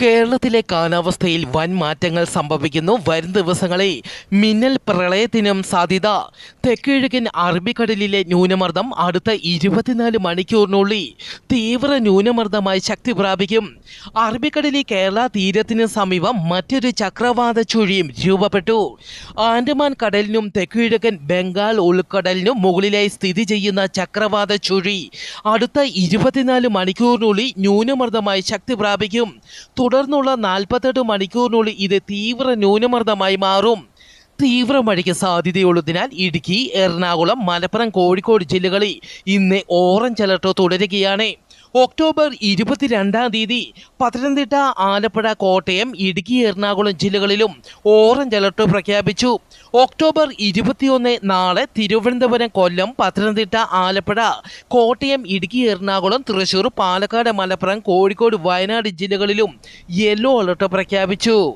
കേരളത്തിലെ കാലാവസ്ഥയിൽ വൻ മാറ്റങ്ങൾ സംഭവിക്കുന്നു. വരും ദിവസങ്ങളിൽ മിന്നൽ പ്രളയത്തിനും സാധ്യത. തെക്കിഴക്കൻ അറബിക്കടലിലെ ന്യൂനമർദ്ദം അടുത്ത ഇരുപത്തിനാല് മണിക്കൂറിനുള്ളിൽ തീവ്ര ന്യൂനമർദ്ദമായി ശക്തി പ്രാപിക്കും. അറബിക്കടലിൽ കേരള തീരത്തിന് സമീപം മറ്റൊരു ചക്രവാത ചുഴിയും രൂപപ്പെട്ടു. ആൻഡമാൻ കടലിനും തെക്കിഴക്കൻ ബംഗാൾ ഉൾക്കടലിനും മുകളിലായി സ്ഥിതി ചെയ്യുന്ന ചക്രവാത ചുഴി അടുത്ത ഇരുപത്തിനാല് മണിക്കൂറിനുള്ളിൽ ന്യൂനമർദ്ദമായി ശക്തി പ്രാപിക്കും. തുടർന്നുള്ള നാൽപ്പത്തെട്ട് മണിക്കൂറിനുള്ളിൽ ഇത് തീവ്ര ന്യൂനമർദ്ദമായി മാറും. തീവ്ര മഴയ്ക്ക് സാധ്യതയുള്ളതിനാൽ ഇടുക്കി എറണാകുളം മലപ്പുറം കോഴിക്കോട് ജില്ലകളിൽ ഇന്ന് ഓറഞ്ച് അലർട്ട് തുടരുകയാണ്. ഒക്ടോബർ ഇരുപത്തിരണ്ടാം തീയതി പത്തനംതിട്ട ആലപ്പുഴ കോട്ടയം ഇടുക്കി എറണാകുളം ജില്ലകളിലും ഓറഞ്ച് അലർട്ട് പ്രഖ്യാപിച്ചു. ഒക്ടോബർ ഇരുപത്തിയൊന്ന് നാളെ തിരുവനന്തപുരം കൊല്ലം പത്തനംതിട്ട ആലപ്പുഴ കോട്ടയം ഇടുക്കി എറണാകുളം തൃശൂർ പാലക്കാട് മലപ്പുറം കോഴിക്കോട് വയനാട് ജില്ലകളിലും യെല്ലോ അലർട്ട് പ്രഖ്യാപിച്ചു.